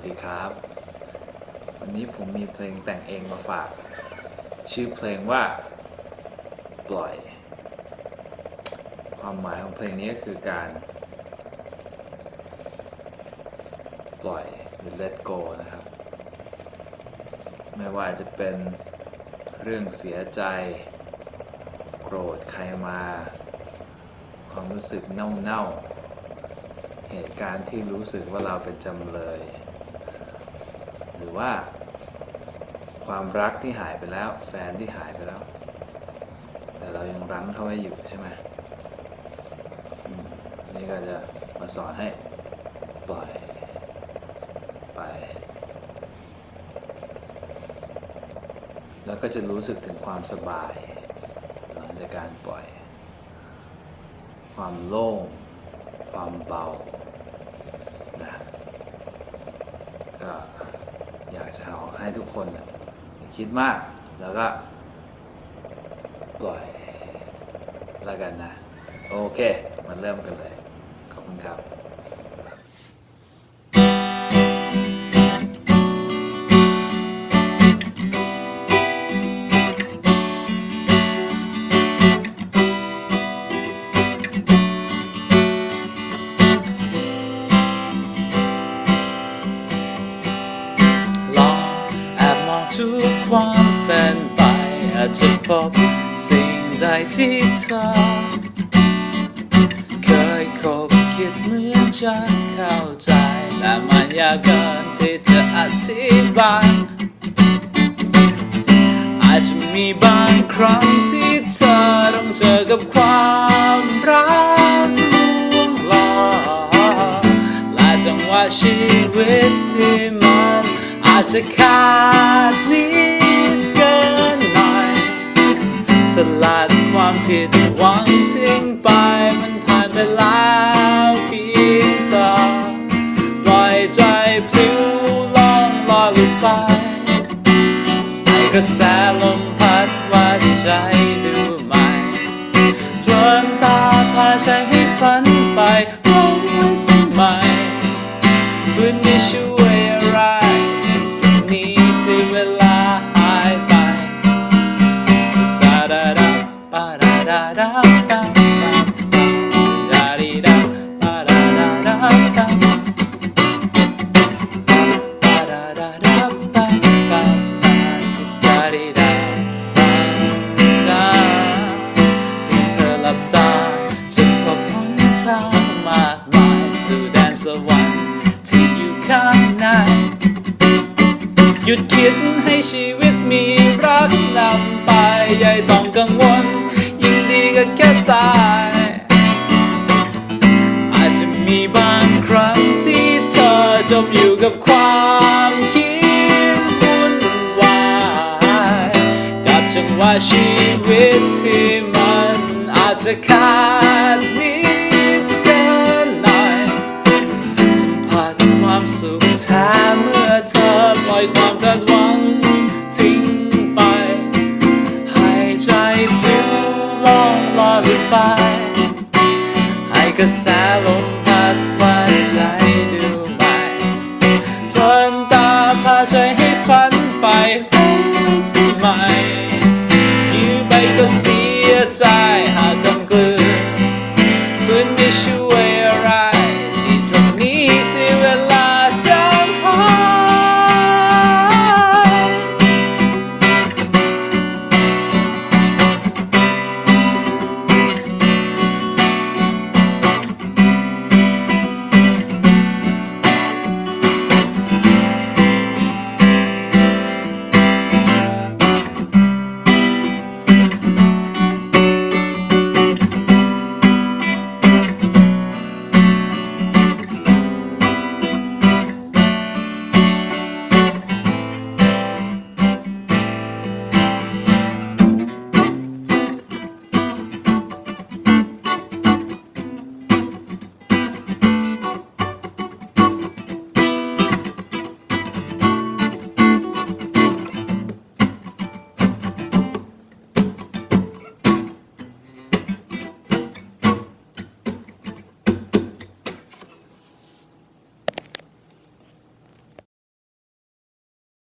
วัสดีครับ วันนี้ผมมีเพลงแต่งเองมาฝาก ชื่อเพลงว่า ปล่อย ความหมายของเพลงนี้ก็คือการ ปล่อยหรือ let go นะครับ ไม่ว่าจะเป็นเรื่องเสียใจ โกรธใครมา ความรู้สึกเน่าๆเหตุการณ์ที่รู้สึกว่าเราเป็นจำเลย รือว่า ความรักที่หายไปแล้ว แฟนที่หายไปแล้ว แต่เรายังรั้งเขาไว้อยู่ใช่ไหมอืมนี่ก็จะมาสอนให้ปล่อยไป แล้วก็จะรู้สึกถึงความสบายหลังจากการปล่อย ความโล่ง ความเบา นะก็อยากจะเอา ให้ทุกคนคิดมาก แล้วก็ปล่อยแล้วกันนะ โอเคมาเริ่มกันเลย ขอบคุณครับ ทุกความเป็นไปอาจจะพบสิ่งใดที่เธอ เคยคบคิดเหมือนจะเข้าใจ แต่มันยากเกินที่จะอธิบาย อาจจะมีบางครั้งที่เธอต้องเจอกับความรักลวงหลอกและจังหวะชีวิตที่ อาจจะขาดนิดเกินหน่อย สลัดความผิดหวังทิ้งไปมันผ่านไปแล้วเพียงเธอปล่อยใจพลิ้วล่องลอยลุไปให้กระแสลมพัดวัดใจดูใหม่เพลินตาพาใจให้ฝันไปร้องไว้ทำไมฝืนไม่ช่ว หลับตาจะพบทางมากมายสู่แดนสวรรค์ที่อยู่ข้างในหยุด ก็แค่ตาย อาจจะมีบางครั้งที่เธอจมอยู่กับความคิดวุ่นวายกับจังหวะชีวิตที่มันอาจจะขาด ใจให้ฝันไปที่ใหม่ยื้อไปก็เสียใจหากกำกลืนฝืนไม่ช่วย